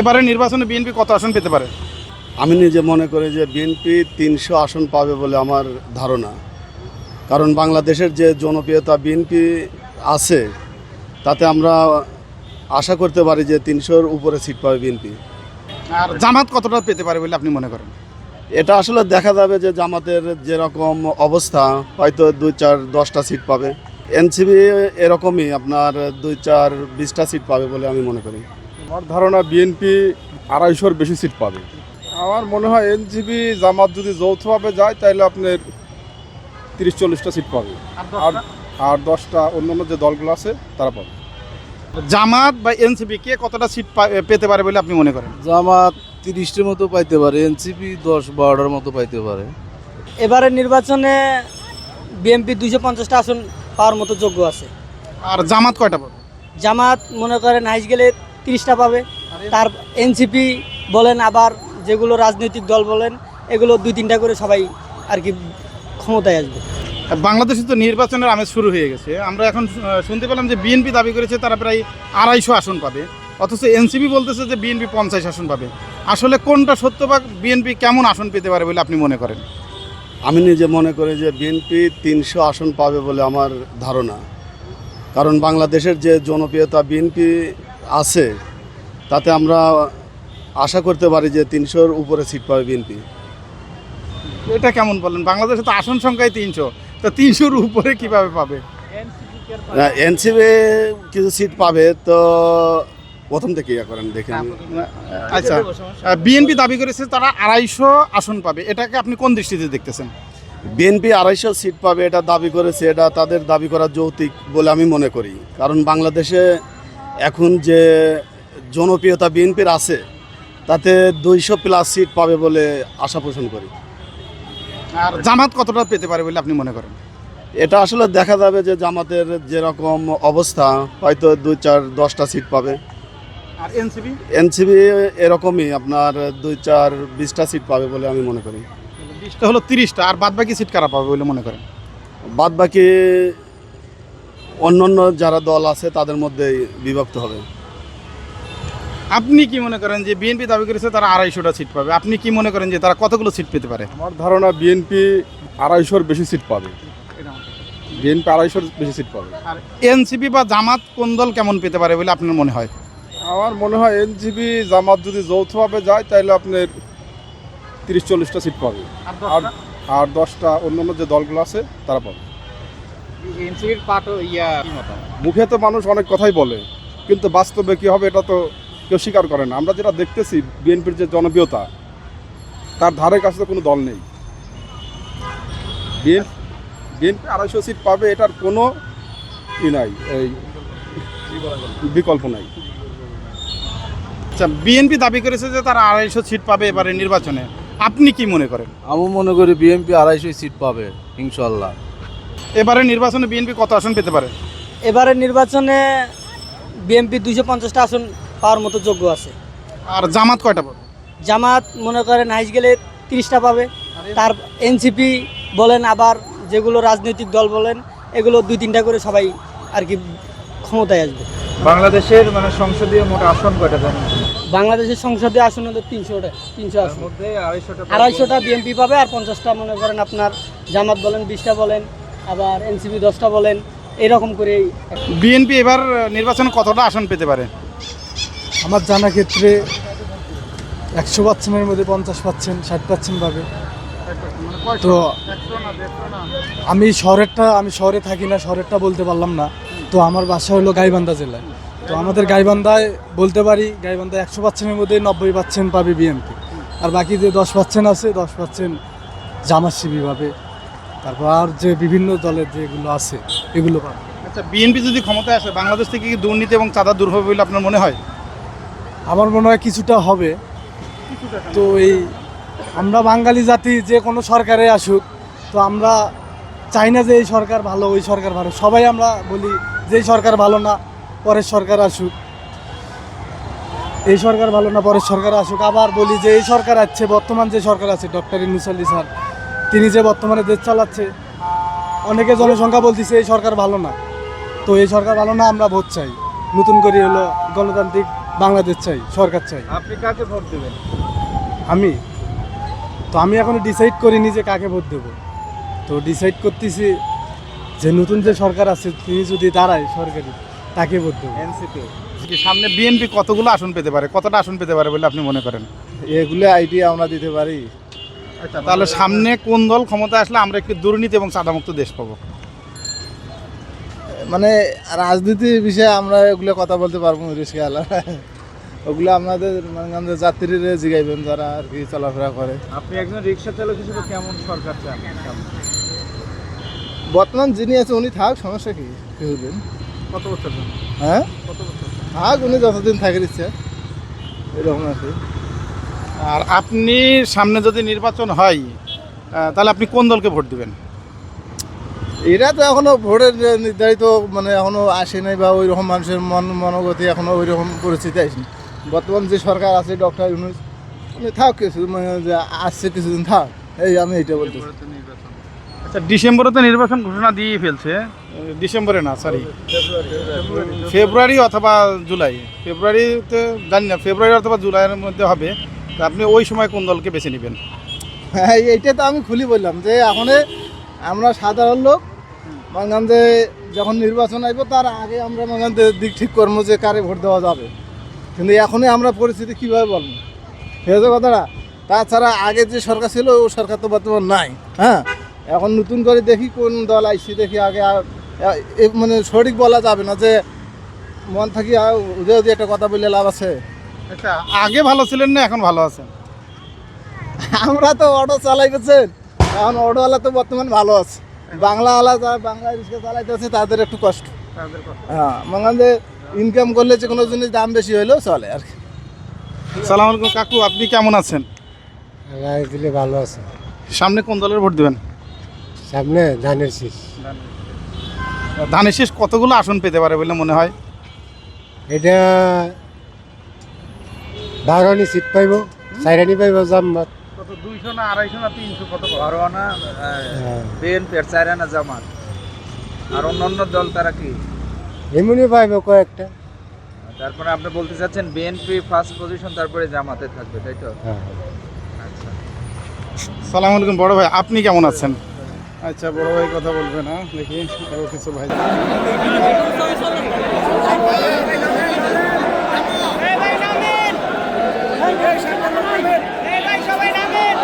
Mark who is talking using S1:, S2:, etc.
S1: এবারে নির্বাচনে বিএনপি কত আসন পেতে পারে?
S2: আমি নিজে মনে করি যে বিএনপি তিনশো আসন পাবে বলে আমার ধারণা। কারণ বাংলাদেশের যে জনপ্রিয়তা বিএনপি আছে তাতে আমরা আশা করতে পারি যে তিনশোর উপরে সিট পাবে বিএনপি।
S1: আর জামাত কতটা পেতে পারে বলে আপনি মনে করেন?
S2: এটা আসলে দেখা যাবে যে জামাতের যেরকম অবস্থা হয়তো দুই চার দশটা সিট পাবে। এনসিবি এরকমই আপনার দুই চার বিশটা সিট পাবে বলে আমি মনে করি।
S3: আমার ধারণা বিএনপি আড়াইশোর বেশি সিট পাবে। আমার মনে হয় এনজিবি জামাত যদি যৌথভাবে যায় তাহলে আপনার তিরিশ চল্লিশটা সিট পাবে। আর আর দশটা অন্যান্য যে দলগুলো আছে তারা পাবে।
S1: জামাত বা এনসিপি কে কতটা সিট পেতে পারে বলে আপনি মনে করেন?
S4: জামাত তিরিশটির মতো পাইতে পারে এনসিপি দশ বারোটার মতো পাইতে পারে।
S5: এবারের নির্বাচনে বিএনপি দুইশো পঞ্চাশটা আসন পাওয়ার মতো যোগ্য আছে।
S1: আর জামাত কয়টা পাবে?
S5: জামাত মনে করেন হাইস গেলে তিরিশটা পাবে। তার এনসিপি বলেন আবার যেগুলো রাজনৈতিক দল বলেন এগুলো দুই তিনটা করে সবাই আর কি ক্ষমতায় আসবে।
S1: বাংলাদেশে তো নির্বাচনের আমেজ শুরু হয়ে গেছে। আমরা এখন শুনতে পেলাম যে বিএনপি দাবি করেছে তারা প্রায় আড়াইশো আসন পাবে। অথচ এনসিপি বলতেছে যে বিএনপি পঞ্চাশ আসন পাবে। আসলে কোনটা সত্য বা বিএনপি কেমন আসন পেতে পারে বলে আপনি মনে করেন?
S2: আমি নিজে মনে করি যে বিএনপি তিনশো আসন পাবে বলে আমার ধারণা। কারণ বাংলাদেশের যে জনপ্রিয়তা বিএনপি আছে তাতে আমরা আশা করতে পারি যে তিনশোর উপরে সিট পাবে বিএনপি
S1: এটা কেমন বলেন? বাংলাদেশে তো আসন সংখ্যায় তিনশো। তো তিনশোর উপরে কীভাবে পাবে?
S2: এনসিবি কিছু সিট পাবে তো প্রথম থেকে ইয়ে করেন দেখে আমি।
S1: আচ্ছা বিএনপি দাবি করেছে তারা আড়াইশো আসন পাবে। এটাকে আপনি কোন দৃষ্টিতে দেখতেছেন?
S2: বিএনপি আড়াইশো সিট পাবে এটা দাবি করেছে এটা তাদের দাবি করা যৌক্তিক বলে আমি মনে করি। কারণ বাংলাদেশে এখন যে জনপ্রিয়তা বিএনপির আছে তাতে দুইশো প্লাস সিট পাবে বলে আশা পোষণ করি।
S1: আর জামাত কতটা পেতে পারে বলে আপনি মনে করেন?
S2: এটা আসলে দেখা যাবে যে জামাতের যেরকম অবস্থা হয়তো দুই চার দশটা সিট পাবে।
S1: আর এনসিপি?
S2: এনসিবি এরকমই আপনার দুই চার বিশটা সিট পাবে বলে আমি মনে করি।
S1: বিশটা হলো তিরিশটা আর বাদ বাকি সিট কারা পাবে বলে মনে করেন?
S2: বাদ বাকি অন্যান্য যারা দল আছে তাদের মধ্যে বিভক্ত হবে।
S1: আপনি কি মনে করেন যে বিএনপি দাবি করেছে তারা আড়াইশোটা সিট পাবে? আপনি কি মনে করেন যে তারা কতগুলো সিট পেতে পারে?
S3: আমার ধারণা বিএনপি আড়াইশোর বেশি সিট পাবে। বিএনপি আড়াইশোর বেশি সিট পাবে।
S1: আর এনসিপি বা জামাত কোন দল কেমন পেতে পারে বলে আপনার মনে হয়?
S3: আমার মনে হয় এনজিবি জামাত যদি যৌথভাবে যায় তাহলে আপনার তিরিশ চল্লিশটা সিট পাবে। আর আর দশটা অন্যান্য যে দলগুলো আছে তারা পাবে।
S1: ইয়া
S3: মুখে তো মানুষ অনেক কথাই বলে কিন্তু বাস্তবে কী হবে এটা তো কেউ স্বীকার করে না। আমরা যেটা দেখতেছি বিএনপির যে জনপ্রিয়তা তার ধারে কাছে তো কোনো দল নেই। বিএনপি বিএনপি আড়াইশো সিট পাবে এটার কোনো ই নাই এই বিকল্প নাই।
S1: আচ্ছা বিএনপি দাবি করেছে যে তারা আড়াইশো সিট পাবে এবারে নির্বাচনে। আপনি কি মনে করেন?
S4: আমি মনে করি বিএনপি আড়াইশো সিট পাবে ইনশাল্লাহ।
S1: এবারে নির্বাচনে বিএনপি কত আসন পেতে পারে?
S5: এবারের নির্বাচনে বিএনপি দুইশো পঞ্চাশটা আসন পাওয়ার মতো যোগ্য আছে।
S1: আর জামাত কয়টা পাবে?
S5: জামাত মনে করেন হাইস গেলে তিরিশটা পাবে। তার এনসিপি বলেন আবার যেগুলো রাজনৈতিক দল বলেন এগুলো দুই তিনটা করে সবাই আর কি ক্ষমতায় আসবে।
S6: বাংলাদেশের মানে সংসদীয় মোট আসন কয়টা জানেন
S5: বাংলাদেশের সংসদে আসন হলো তিনশোটা তিনশো আসন।
S6: আড়াইশোটা
S5: বিএনপি পাবে আর পঞ্চাশটা মনে করেন আপনার জামাত বলেন বিশটা বলেন। আবার এনসিপি দশটা বলেন এরকম করে
S1: বিএনপি এবার নির্বাচন কতটা আসন পেতে পারে?
S7: আমার জানা ক্ষেত্রে একশো পার্সেন্টের মধ্যে পঞ্চাশ পার্সেন্ট ষাট পার্সেন্ট পাবে। তো আমি শহরেরটা আমি শহরে থাকি না শহরেরটা বলতে পারলাম না। তো আমার বাসা হলো গাইবান্ধা জেলায়। তো আমাদের গাইবান্ধায় বলতে পারি গাইবান্ধায় একশো পার্সেন্টের মধ্যে নব্বই পার্সেন্ট পাবে বিএনপি। আর বাকি যে দশ পার্সেন্ট আছে দশ পার্সেন্ট জামাত শিবি পাবে। তারপর আর যে বিভিন্ন দলের যেগুলো আছে এগুলো পাবে
S1: আচ্ছা বিএনপি যদি ক্ষমতায় আসে বাংলাদেশ থেকে কি দুর্নীতি এবং চাঁদা দূর হবে বলে আপনার মনে হয়?
S7: আমার মনে হয় কিছুটা হবে। তো এই আমরা বাঙালি জাতি যে কোনো সরকারে আসুক তো আমরা চাই না যে এই সরকার ভালো ওই সরকার ভালো। সবাই আমরা বলি যে সরকার ভালো না পরের সরকার আসুক। এই সরকার ভালো না পরের সরকার আসুক। আবার বলি যে এই সরকার আছে বর্তমান যে সরকার আছে ডক্টর ইনুস আলী স্যার তিনি যে বর্তমানে দেশ চালাচ্ছে অনেকে জনসংখ্যা বলতেছে এই সরকার ভালো না। তো এই সরকার ভালো না আমরা ভোট চাই। নতুন করে হলো গণতান্ত্রিক বাংলাদেশ চাই সরকার চাই।
S6: আপনি কাকে ভোট দেবেন?
S7: আমি? তো আমি এখনও ডিসাইড করিনি যে কাকে ভোট দেবো। তো ডিসাইড করতেছি যে নতুন যে সরকার আছে তিনি যদি দাঁড়ায় সরকারি তাকে ভোট দেবো।
S6: এনসিপি?
S1: সামনে বিএনপি কতগুলো আসন পেতে পারে কতটা আসন পেতে পারে বলে আপনি মনে করেন?
S3: এগুলো আইডিয়া আমরা দিতে পারি।
S1: তাহলে সামনে কোন দল ক্ষমতা আসলে আমরা একটি দুর্নীতি এবং সাদামুক্ত দেশ পাবো?
S3: মানে রাজনীতির বিষয়ে আমরা এগুলো কথা বলতে পারব রিস্কে ওগুলো আপনাদের মানে যাত্রীরা জিগাইবেন যারা আর কি চলাফেরা করে।
S6: আপনি একজন রিক্সা চালক হিসেবে কেমন সরকার চান?
S3: বর্তমান যিনি আছে উনি থাক সমস্যা কি? কিছুদিন
S1: কত বছর
S3: হ্যাঁ?
S1: কত বছর
S3: থাক উনি যতদিন থাকে ইচ্ছে। এরকম আছে
S1: আর আপনি সামনে যদি নির্বাচন হয় তাহলে আপনি কোন দলকে ভোট দেবেন?
S3: এরা তো এখনও ভোটের নির্ধারিত মানে এখনও আসে নাই বা ওই রকম মানুষের মন মনোগতি এখনও ওই রকম পরিস্থিতি আসেনি। বর্তমান যে সরকার আছে ডক্টর ইউনুস উনি থাক কিছু মানে আসছে কিছুদিন থাক এই আমি এইটা বলতেছি।
S1: আচ্ছা ডিসেম্বরে তো নির্বাচন ঘোষণা দিয়ে ফেলছে। ডিসেম্বরে না সরি ফেব্রুয়ারি অথবা জুলাই। ফেব্রুয়ারিতে জানি না ফেব্রুয়ারি অথবা জুলাইয়ের মধ্যে হবে। তা আপনি ওই সময় কোন দলকে বেছে নেবেন?
S3: হ্যাঁ এইটা তো আমি খুলি বললাম যে এখন আমরা সাধারণ লোক যে যখন নির্বাচন আসব তার আগে আমরা যে দিক ঠিক করব যে কারে ভোট দেওয়া যাবে। কিন্তু এখনই আমরা পরিস্থিতি কীভাবে বলব? আছে কথাটা? তাছাড়া আগে যে সরকার ছিল, ও সরকার তো বর্তমান নাই হ্যাঁ? এখন নতুন করে দেখি কোন দল আইসি দেখি আগে মানে সঠিক বলা যাবে না যে মন থাকি যদি একটা কথা বললে লাভ আছে।
S1: আচ্ছা আগে ভালো ছিলেন না এখন ভালো আছেন?
S3: আমরা তো অটো চালাই গেছেন এখন অটোওয়ালা তো বর্তমান ভালো আছে। বাংলাওয়ালা যারা বাংলা রিক্সা চালাইতে আছে তাদের একটু কষ্ট। হ্যাঁ মানে ইনকাম করলে যে কোনো জিনিস দাম বেশি হলেও চলে আর কি।
S1: সালাম আলাইকুম কাকু আপনি কেমন আছেন?
S8: দিলে ভালো আছে।
S1: সামনে কোন দলের ভোট দিবেন?
S8: সামনে ধানের শীষ।
S1: ধানের শেষ কতগুলো আসন পেতে পারে বলে মনে হয়?
S8: এটা বারোনি সিট পাইব চাইরানি পাইব জাম্মাত
S1: কত দুইশো না আড়াইশো না তিনশো কত
S6: ঘরোয়ানা বিএনপি আর চাইরানা জামাত। আর অন্যান্য দল তারা কি?
S8: এমনি পাইব কয়েকটা।
S6: তারপরে আপনি বলতে চাচ্ছেন বিএনপি ফার্স্ট পজিশন তারপরে জামাতে থাকবে তাই তো?
S8: হ্যাঁ।
S6: আচ্ছা।
S1: সালাম আলাইকুম বড় ভাই আপনি কেমন আছেন? আচ্ছা বড় ভাই কথা বলবে না দেখি আরও কিছু ভাই। সবাই নামেন